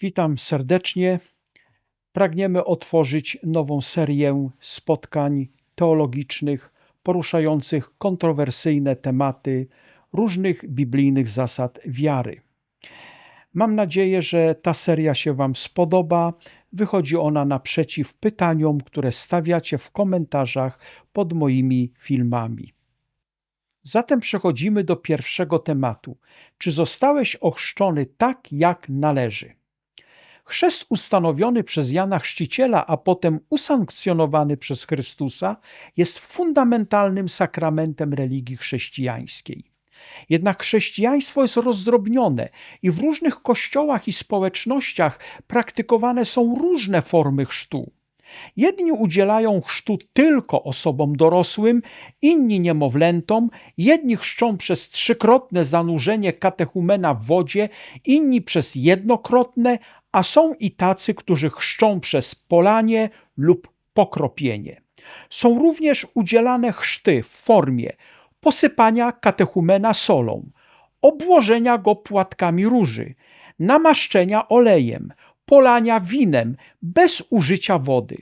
Witam serdecznie. Pragniemy otworzyć nową serię spotkań teologicznych poruszających kontrowersyjne tematy różnych biblijnych zasad wiary. Mam nadzieję, że ta seria się Wam spodoba. Wychodzi ona naprzeciw pytaniom, które stawiacie w komentarzach pod moimi filmami. Zatem przechodzimy do pierwszego tematu. Czy zostałeś ochrzczony tak, jak należy? Chrzest ustanowiony przez Jana Chrzciciela, a potem usankcjonowany przez Chrystusa, jest fundamentalnym sakramentem religii chrześcijańskiej. Jednak chrześcijaństwo jest rozdrobnione i w różnych kościołach i społecznościach praktykowane są różne formy chrztu. Jedni udzielają chrztu tylko osobom dorosłym, inni niemowlętom, jedni chrzczą przez trzykrotne zanurzenie katechumena w wodzie, inni przez jednokrotne, a są i tacy, którzy chrzczą przez polanie lub pokropienie. Są również udzielane chrzty w formie posypania katechumena solą, obłożenia go płatkami róży, namaszczenia olejem, polania winem bez użycia wody.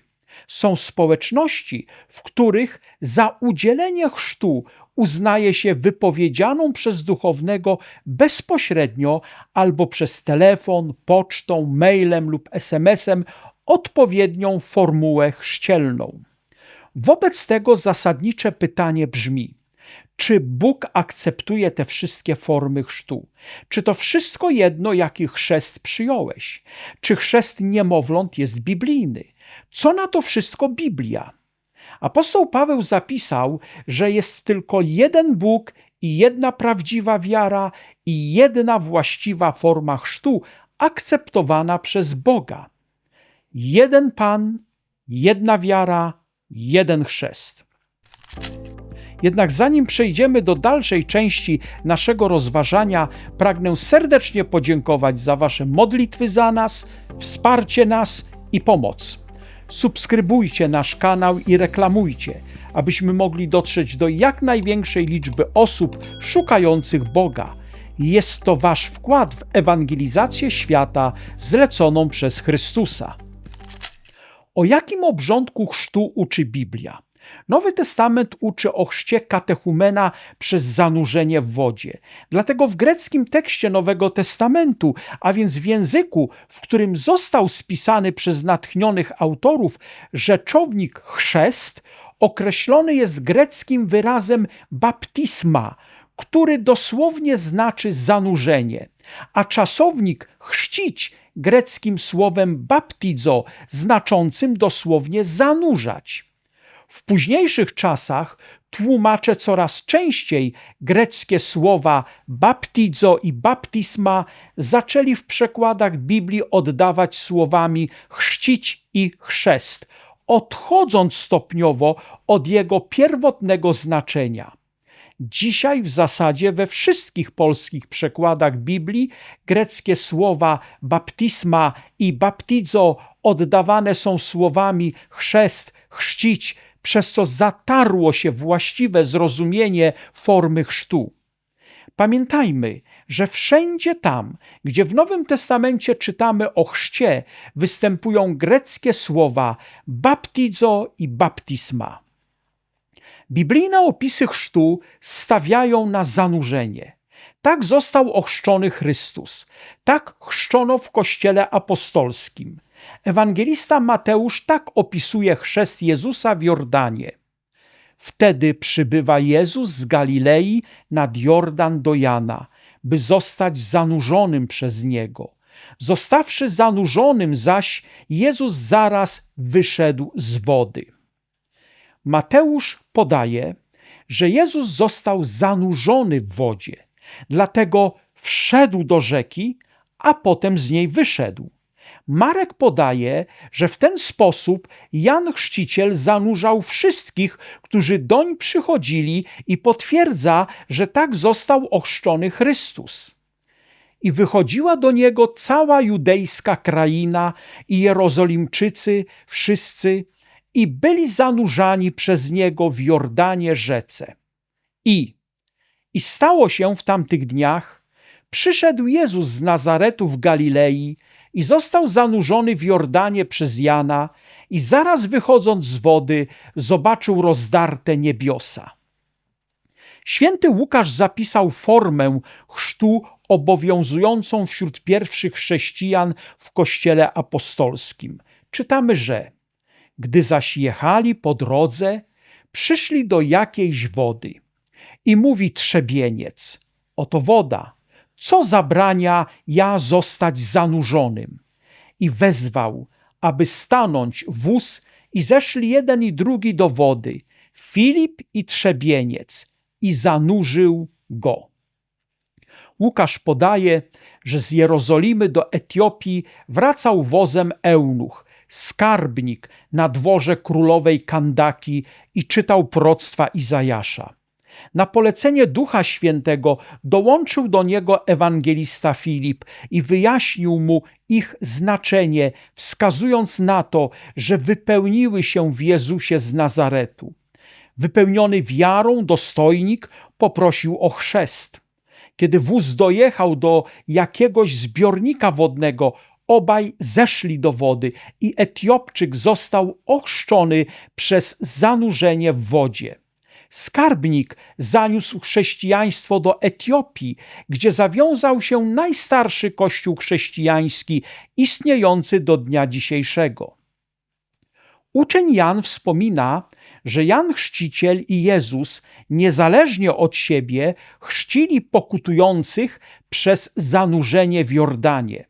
Są społeczności, w których za udzielenie chrztu uznaje się wypowiedzianą przez duchownego bezpośrednio albo przez telefon, pocztą, mailem lub SMS-em odpowiednią formułę chrzcielną. Wobec tego zasadnicze pytanie brzmi: czy Bóg akceptuje te wszystkie formy chrztu? Czy to wszystko jedno, jaki chrzest przyjąłeś? Czy chrzest niemowląt jest biblijny? Co na to wszystko Biblia? Apostoł Paweł zapisał, że jest tylko jeden Bóg i jedna prawdziwa wiara i jedna właściwa forma chrztu akceptowana przez Boga. Jeden Pan, jedna wiara, jeden chrzest. Jednak zanim przejdziemy do dalszej części naszego rozważania, pragnę serdecznie podziękować za Wasze modlitwy za nas, wsparcie nas i pomoc subskrybujcie nasz kanał i reklamujcie, abyśmy mogli dotrzeć do jak największej liczby osób szukających Boga. Jest to Wasz wkład w ewangelizację świata zleconą przez Chrystusa. O jakim obrządku chrztu uczy Biblia? Nowy Testament uczy o chrzcie katechumena przez zanurzenie w wodzie. Dlatego w greckim tekście Nowego Testamentu, a więc w języku, w którym został spisany przez natchnionych autorów, rzeczownik chrzest określony jest greckim wyrazem baptisma, który dosłownie znaczy zanurzenie, a czasownik chrzcić greckim słowem baptizo, znaczącym dosłownie zanurzać. W późniejszych czasach tłumacze coraz częściej greckie słowa baptizo i baptisma zaczęli w przekładach Biblii oddawać słowami chrzcić i chrzest, odchodząc stopniowo od jego pierwotnego znaczenia. Dzisiaj w zasadzie we wszystkich polskich przekładach Biblii greckie słowa baptisma i baptizo oddawane są słowami chrzest, chrzcić, przez co zatarło się właściwe zrozumienie formy chrztu. Pamiętajmy, że wszędzie tam, gdzie w Nowym Testamencie czytamy o chrzcie, występują greckie słowa baptizo i baptisma. Biblijne opisy chrztu stawiają na zanurzenie. Tak został ochrzczony Chrystus. Tak chrzczono w Kościele Apostolskim. Ewangelista Mateusz tak opisuje chrzest Jezusa w Jordanie. Wtedy przybywa Jezus z Galilei nad Jordan do Jana, by zostać zanurzonym przez niego. Zostawszy zanurzonym zaś, Jezus zaraz wyszedł z wody. Mateusz podaje, że Jezus został zanurzony w wodzie, dlatego wszedł do rzeki, a potem z niej wyszedł. Marek podaje, że w ten sposób Jan Chrzciciel zanurzał wszystkich, którzy doń przychodzili i potwierdza, że tak został ochrzczony Chrystus. I wychodziła do niego cała judejska kraina i Jerozolimczycy wszyscy i byli zanurzani przez niego w Jordanie rzece. I, i stało się w tamtych dniach, przyszedł Jezus z Nazaretu w Galilei, i został zanurzony w Jordanie przez Jana i zaraz wychodząc z wody zobaczył rozdarte niebiosa. Święty Łukasz zapisał formę chrztu obowiązującą wśród pierwszych chrześcijan w kościele apostolskim. Czytamy, że gdy zaś jechali po drodze, przyszli do jakiejś wody i mówi trzebieniec: Oto woda, co zabrania ja zostać zanurzonym? I wezwał, aby stanąć wóz i zeszli jeden i drugi do wody, Filip i trzebieniec, i zanurzył go. Łukasz podaje, że z Jerozolimy do Etiopii wracał wozem eunuch, skarbnik na dworze królowej Kandaki i czytał proctwa Izajasza. Na polecenie Ducha Świętego dołączył do niego ewangelista Filip i wyjaśnił mu ich znaczenie, wskazując na to, że wypełniły się w Jezusie z Nazaretu. Wypełniony wiarą dostojnik poprosił o chrzest. Kiedy wóz dojechał do jakiegoś zbiornika wodnego, obaj zeszli do wody i Etiopczyk został ochrzczony przez zanurzenie w wodzie. Skarbnik zaniósł chrześcijaństwo do Etiopii, gdzie zawiązał się najstarszy kościół chrześcijański istniejący do dnia dzisiejszego. Uczeń Jan wspomina, że Jan Chrzciciel i Jezus, niezależnie od siebie, chrzcili pokutujących przez zanurzenie w Jordanie.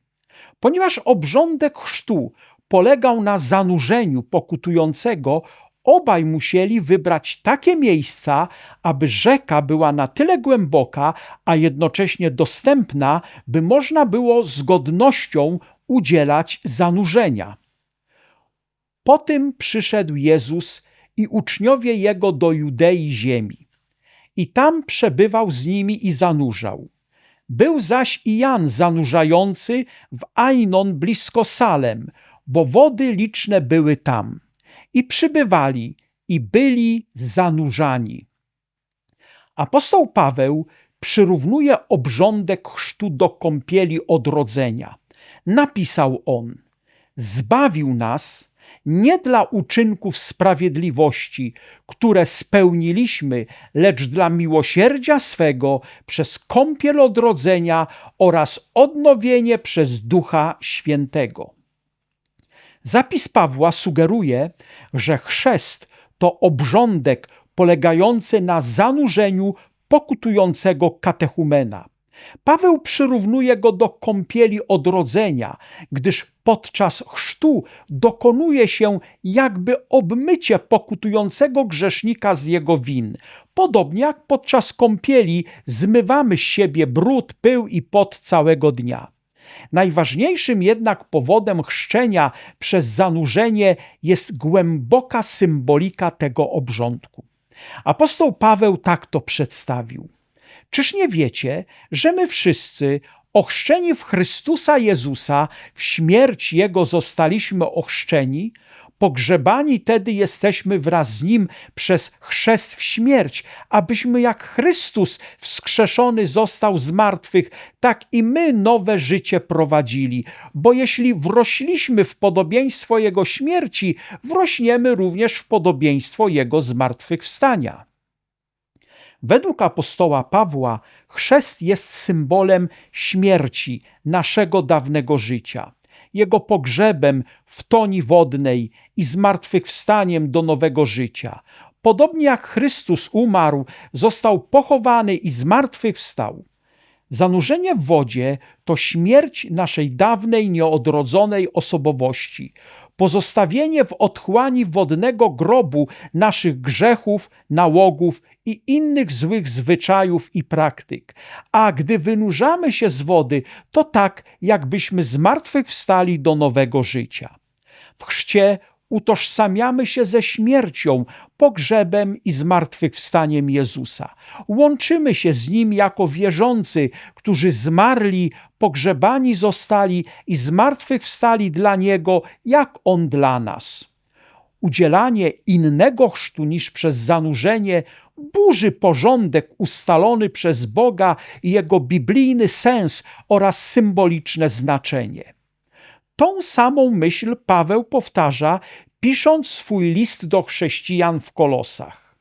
Ponieważ obrządek chrztu polegał na zanurzeniu pokutującego, obaj musieli wybrać takie miejsca, aby rzeka była na tyle głęboka, a jednocześnie dostępna, by można było z godnością udzielać zanurzenia. Po tym przyszedł Jezus i uczniowie jego do Judei ziemi. I tam przebywał z nimi i zanurzał. Był zaś i Jan zanurzający w Ainon blisko Salem, bo wody liczne były tam. I przybywali i byli zanurzani. Apostoł Paweł przyrównuje obrządek chrztu do kąpieli odrodzenia. Napisał on: Zbawił nas nie dla uczynków sprawiedliwości, które spełniliśmy, lecz dla miłosierdzia swego przez kąpiel odrodzenia oraz odnowienie przez Ducha Świętego. Zapis Pawła sugeruje, że chrzest to obrządek polegający na zanurzeniu pokutującego katechumena. Paweł przyrównuje go do kąpieli odrodzenia, gdyż podczas chrztu dokonuje się jakby obmycie pokutującego grzesznika z jego win. Podobnie jak podczas kąpieli zmywamy z siebie brud, pył i pot całego dnia. Najważniejszym jednak powodem chrzczenia przez zanurzenie jest głęboka symbolika tego obrządku. Apostoł Paweł tak to przedstawił. Czyż nie wiecie, że my wszyscy, ochrzczeni w Chrystusa Jezusa, w śmierć Jego zostaliśmy ochrzczeni? Pogrzebani tedy jesteśmy wraz z Nim przez chrzest w śmierć, abyśmy jak Chrystus wskrzeszony został z martwych, tak i my nowe życie prowadzili. Bo jeśli wrośliśmy w podobieństwo Jego śmierci, wrośniemy również w podobieństwo Jego zmartwychwstania. Według apostoła Pawła chrzest jest symbolem śmierci naszego dawnego życia, jego pogrzebem w toni wodnej i zmartwychwstaniem do nowego życia. Podobnie jak Chrystus umarł, został pochowany i zmartwychwstał. Zanurzenie w wodzie to śmierć naszej dawnej, nieodrodzonej osobowości, pozostawienie w otchłani wodnego grobu naszych grzechów, nałogów i innych złych zwyczajów i praktyk. A gdy wynurzamy się z wody, to tak, jakbyśmy zmartwychwstali do nowego życia. W chrzcie utożsamiamy się ze śmiercią, pogrzebem i zmartwychwstaniem Jezusa. Łączymy się z Nim jako wierzący, którzy zmarli, pogrzebani zostali i zmartwychwstali dla Niego, jak On dla nas. Udzielanie innego chrztu niż przez zanurzenie burzy porządek ustalony przez Boga i jego biblijny sens oraz symboliczne znaczenie. Tą samą myśl Paweł powtarza, pisząc swój list do chrześcijan w Kolosach.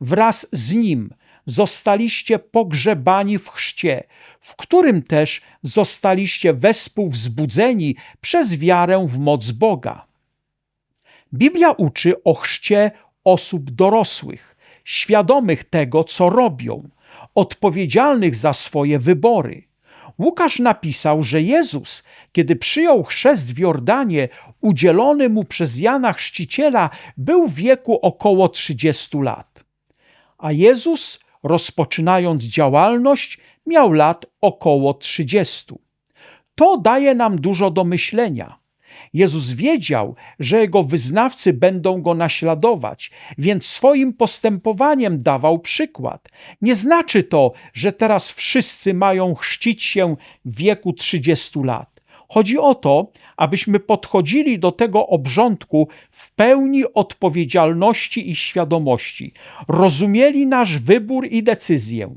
Wraz z nim zostaliście pogrzebani w chrzcie, w którym też zostaliście wespół wzbudzeni przez wiarę w moc Boga. Biblia uczy o chrzcie osób dorosłych, świadomych tego, co robią, odpowiedzialnych za swoje wybory. Łukasz napisał, że Jezus, kiedy przyjął chrzest w Jordanie udzielony mu przez Jana Chrzciciela, był w wieku około 30 lat. A Jezus, rozpoczynając działalność, miał lat około 30. To daje nam dużo do myślenia. Jezus wiedział, że jego wyznawcy będą go naśladować, więc swoim postępowaniem dawał przykład. Nie znaczy to, że teraz wszyscy mają chrzcić się w wieku 30 lat. Chodzi o to, abyśmy podchodzili do tego obrządku w pełni odpowiedzialności i świadomości, rozumieli nasz wybór i decyzję.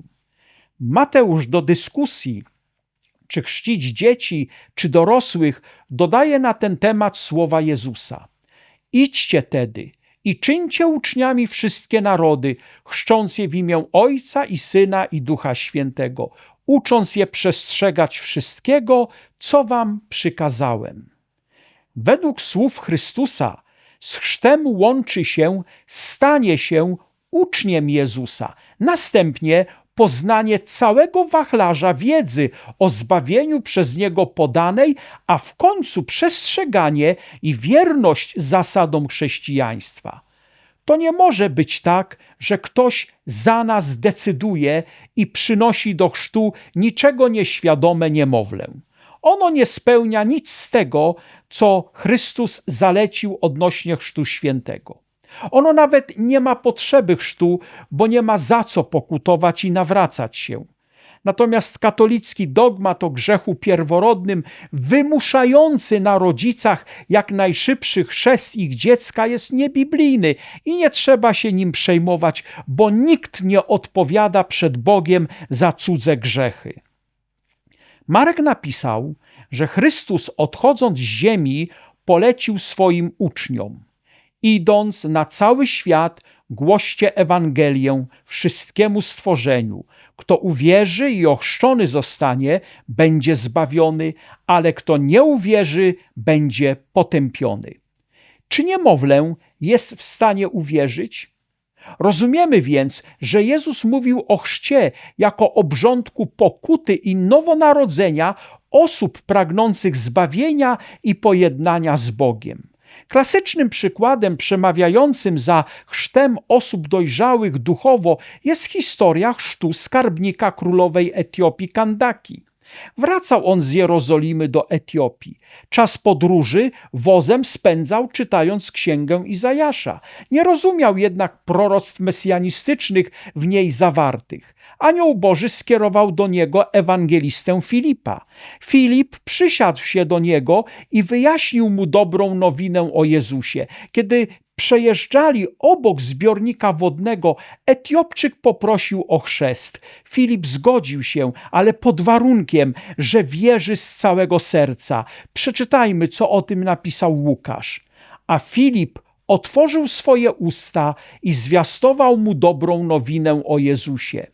Mateusz do dyskusji czy chrzcić dzieci, czy dorosłych, dodaje na ten temat słowa Jezusa. Idźcie tedy i czyńcie uczniami wszystkie narody, chrzcząc je w imię Ojca i Syna i Ducha Świętego, ucząc je przestrzegać wszystkiego, co wam przykazałem. Według słów Chrystusa z chrztem łączy się stanie się uczniem Jezusa, następnie poznanie całego wachlarza wiedzy o zbawieniu przez Niego podanej, a w końcu przestrzeganie i wierność zasadom chrześcijaństwa. To nie może być tak, że ktoś za nas decyduje i przynosi do chrztu niczego nieświadome niemowlę. Ono nie spełnia nic z tego, co Chrystus zalecił odnośnie chrztu świętego. Ono nawet nie ma potrzeby chrztu, bo nie ma za co pokutować i nawracać się. Natomiast katolicki dogmat o grzechu pierworodnym, wymuszający na rodzicach jak najszybszy chrzest ich dziecka, jest niebiblijny i nie trzeba się nim przejmować, bo nikt nie odpowiada przed Bogiem za cudze grzechy. Marek napisał, że Chrystus odchodząc z ziemi polecił swoim uczniom idąc na cały świat, głoście Ewangelię wszystkiemu stworzeniu. Kto uwierzy i ochrzczony zostanie, będzie zbawiony, ale kto nie uwierzy, będzie potępiony. Czy niemowlę jest w stanie uwierzyć? Rozumiemy więc, że Jezus mówił o chrzcie jako obrządku pokuty i nowonarodzenia osób pragnących zbawienia i pojednania z Bogiem. Klasycznym przykładem przemawiającym za chrztem osób dojrzałych duchowo jest historia chrztu skarbnika królowej Etiopii Kandaki. Wracał on z Jerozolimy do Etiopii. Czas podróży wozem spędzał czytając księgę Izajasza. Nie rozumiał jednak proroctw mesjanistycznych w niej zawartych. Anioł Boży skierował do niego ewangelistę Filipa. Filip przysiadł się do niego i wyjaśnił mu dobrą nowinę o Jezusie. Kiedy przejeżdżali obok zbiornika wodnego, Etiopczyk poprosił o chrzest. Filip zgodził się, ale pod warunkiem, że wierzy z całego serca. Przeczytajmy, co o tym napisał Łukasz. A Filip otworzył swoje usta i zwiastował mu dobrą nowinę o Jezusie.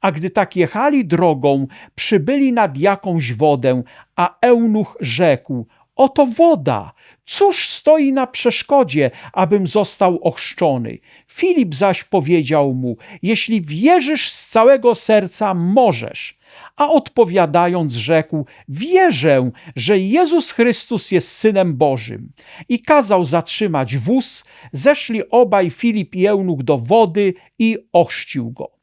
A gdy tak jechali drogą, przybyli nad jakąś wodę, a eunuch rzekł: Oto woda, cóż stoi na przeszkodzie, abym został ochrzczony? Filip zaś powiedział mu: Jeśli wierzysz z całego serca, możesz. A odpowiadając, rzekł: Wierzę, że Jezus Chrystus jest synem Bożym. I kazał zatrzymać wóz. Zeszli obaj Filip i eunuch do wody i ochrzcił go.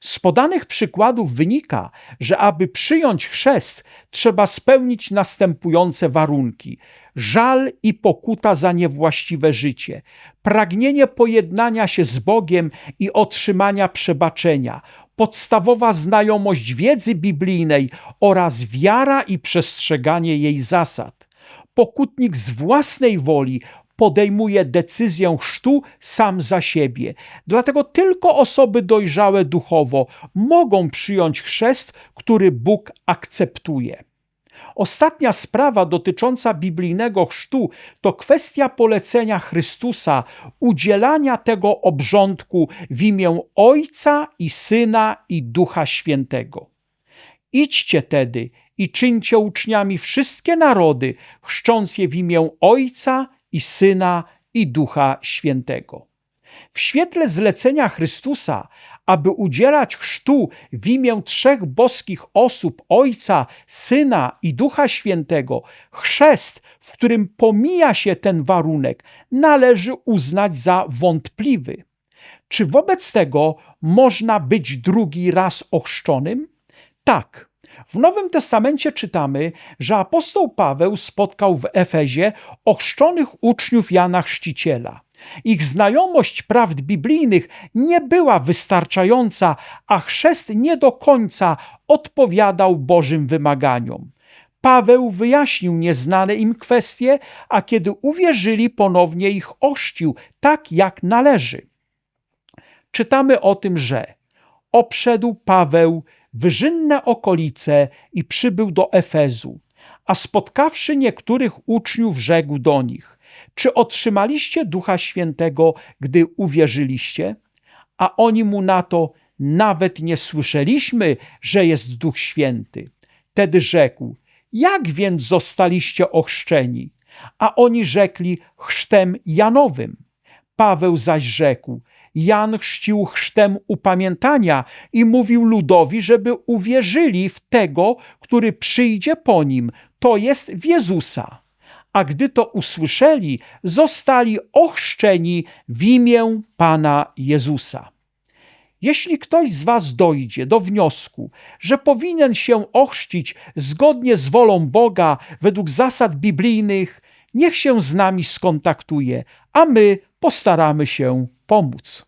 Z podanych przykładów wynika, że aby przyjąć chrzest, trzeba spełnić następujące warunki: żal i pokuta za niewłaściwe życie, pragnienie pojednania się z Bogiem i otrzymania przebaczenia, podstawowa znajomość wiedzy biblijnej oraz wiara i przestrzeganie jej zasad. Pokutnik z własnej woli podejmuje decyzję chrztu sam za siebie. Dlatego tylko osoby dojrzałe duchowo mogą przyjąć chrzest, który Bóg akceptuje. Ostatnia sprawa dotycząca biblijnego chrztu to kwestia polecenia Chrystusa, udzielania tego obrządku w imię Ojca i Syna i Ducha Świętego. Idźcie tedy i czyńcie uczniami wszystkie narody, chrzcząc je w imię Ojca i Syna i Ducha Świętego. W świetle zlecenia Chrystusa, aby udzielać chrztu w imię trzech boskich osób Ojca, Syna i Ducha Świętego, chrzest, w którym pomija się ten warunek, należy uznać za wątpliwy. Czy wobec tego można być drugi raz ochrzczonym? Tak. W Nowym Testamencie czytamy, że apostoł Paweł spotkał w Efezie ochrzczonych uczniów Jana Chrzciciela. Ich znajomość prawd biblijnych nie była wystarczająca, a chrzest nie do końca odpowiadał Bożym wymaganiom. Paweł wyjaśnił nieznane im kwestie, a kiedy uwierzyli, ponownie ich ochrzcił, tak jak należy. Czytamy o tym, że obszedł Paweł wyżynne okolice i przybył do Efezu, a spotkawszy niektórych uczniów, rzekł do nich: Czy otrzymaliście Ducha Świętego, gdy uwierzyliście? A oni mu na to: Nawet nie słyszeliśmy, że jest Duch Święty. Tedy rzekł: Jak więc zostaliście ochrzczeni? A oni rzekli: Chrztem Janowym. Paweł zaś rzekł: Jan chrzcił chrztem upamiętania i mówił ludowi, żeby uwierzyli w tego, który przyjdzie po nim, to jest w Jezusa. A gdy to usłyszeli, zostali ochrzczeni w imię Pana Jezusa. Jeśli ktoś z Was dojdzie do wniosku, że powinien się ochrzcić zgodnie z wolą Boga według zasad biblijnych, niech się z nami skontaktuje, a my postaramy się pomóc.